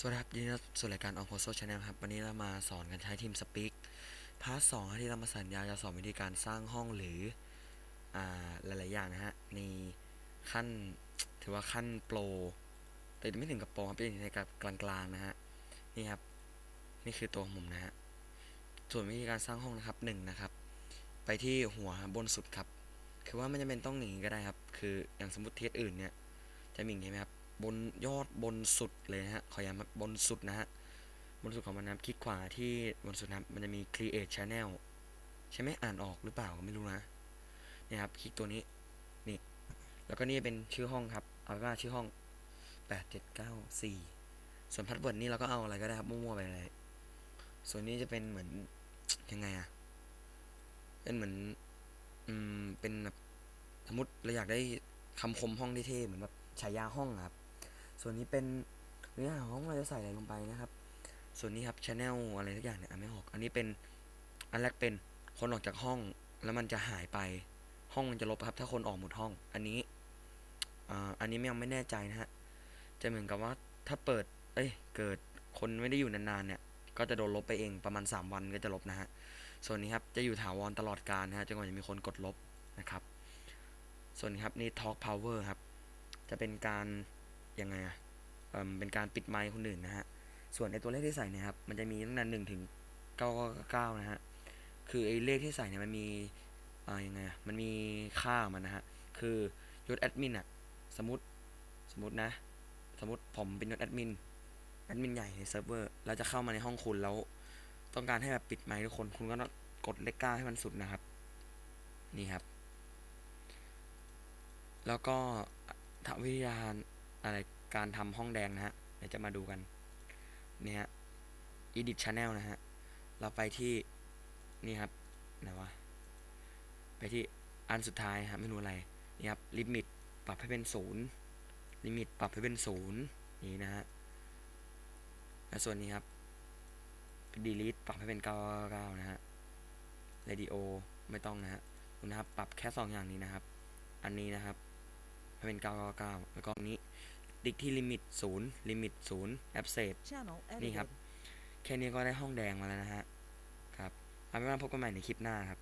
สวัสดีครับยินดีต้อนรับสู่รายการอ n โ o โซชาแนลครับ วันนี้เรามาสอนกันใช้ทีมสปีกพาร์ทสองที่เรามาสัญญาจะสอนวิธีการสร้างห้องหรืออ่าหลาย ๆ อย่างนะฮะในขั้นถือว่าขั้นโปรแต่ไม่ถึงกับโปรครับเป็นในกับกลาง ๆ นะฮะนี่ครับนี่คือตัวของผมนะฮะส่วนวิธีการสร้างห้องนะครับหนึ่งนะครับ ไปที่หัวบนสุดครับ คือว่าไม่จำเป็นต้องอย่างนี้ก็ได้ครับ คืออย่างสมมติเทสอื่นเนี่ยจะมีอย่างนี้ไหมครับ บนยอดบนสุดเลยนะฮะขอย้ำบนสุดนะฮะบนสุดของมันนะครับคลิกขวาที่บนสุดนะมันจะมี create channel ใช่ไหมอ่านออกหรือเปล่าก็ไม่รู้นะเนี่ยครับคลิกตัวนี้นี่แล้วก็นี่เป็นชื่อห้องครับ เอาเป็นว่าชื่อห้อง8794ส่วนพาสเวิร์ดนี่เราก็เอาอะไรก็ได้ครับมั่วๆไปเลยส่วนนี้จะเป็นเหมือนยังไงอะเป็นเหมือนอืมเป็นแบบสมมติเราอยากได้คำคมห้องที่เท่เหมือนแบบฉายาห้องครับ ส่วนนี้เป็นเนื้อหาของเราจะใส่อะไรลงไปนะครับ ส่วนนี้ครับช anel อะไรทุกอย่างเนี่ยไม่ออก อันนี้เป็นอันแรกเป็นคนออกจากห้องแล้วมันจะหายไป ห้องมันจะลบครับ ถ้าคนออกหมดห้อง อันนี้อ่าอันนี้ยังไม่แน่ใจนะฮะ จะเหมือนกับว่าถ้าเปิด เอ้ย เกิดคนไม่ได้อยู่นานๆเนี่ย ก็จะโดนลบไปเองประมาณ 3 วันก็จะลบนะฮะ ส่วนนี้ครับจะอยู่ถาวรตลอดกาลนะฮะจนกว่าจะมีคนกดลบนะครับ ส่วนนี้ครับนี่ Talk Power ครับ จะเป็นการ ยังไงอะเอ่มเป็นการปิดไมค์คนอื่นนะฮะ ส่วนในตัวเลขที่ใส่เนี่ยครับ มันจะมีตั้งแต่หนึ่งถึงเก้าเก้านะฮะ คือไอ้เลขที่ใส่เนี่ยมันมีอ่ายังไงอะมันมีค่ามันนะฮะ คือยศแอดมินอะสมมติ สมมตินะ สมมติผมเป็นยศแอดมิน แอดมินใหญ่ในเซิร์ฟเวอร์ เราจะเข้ามาในห้องคุณแล้ว ต้องการให้แบบปิดไมค์ทุกคน คุณก็ต้องกดเลขเก้าให้มันสุดนะครับ นี่ครับ แล้วก็ทวิธีกา อะไรการทำห้องแดงนะฮะเดี๋ยวจะมาดูกันเนี่ยฮะ edit channel นะฮะ เราไปที่นี่ครับไหนวะไปที่อันสุดท้ายครับไม่รู้อะไรนี่ครับลิมิตปรับให้เป็นศูนย์ลิมิตปรับให้เป็นศูนย์นี่นะฮะและส่วนนี้ครับ delete ปรับให้เป็น999นะฮะ radio ไม่ต้องนะฮะนะครับ ปรับแค่สองอย่างนี้นะครับ อันนี้นะครับให้เป็น999แล้วก็อันนี้ ติ๊กที่ลิมิต0ลิมิต0 abset Channel นี่ครับ edited. แค่นี้ก็ได้ห้องแดงมาแล้วนะฮะ ครับเอาเป็นว่าพบกันใหม่ในคลิปหน้าครับ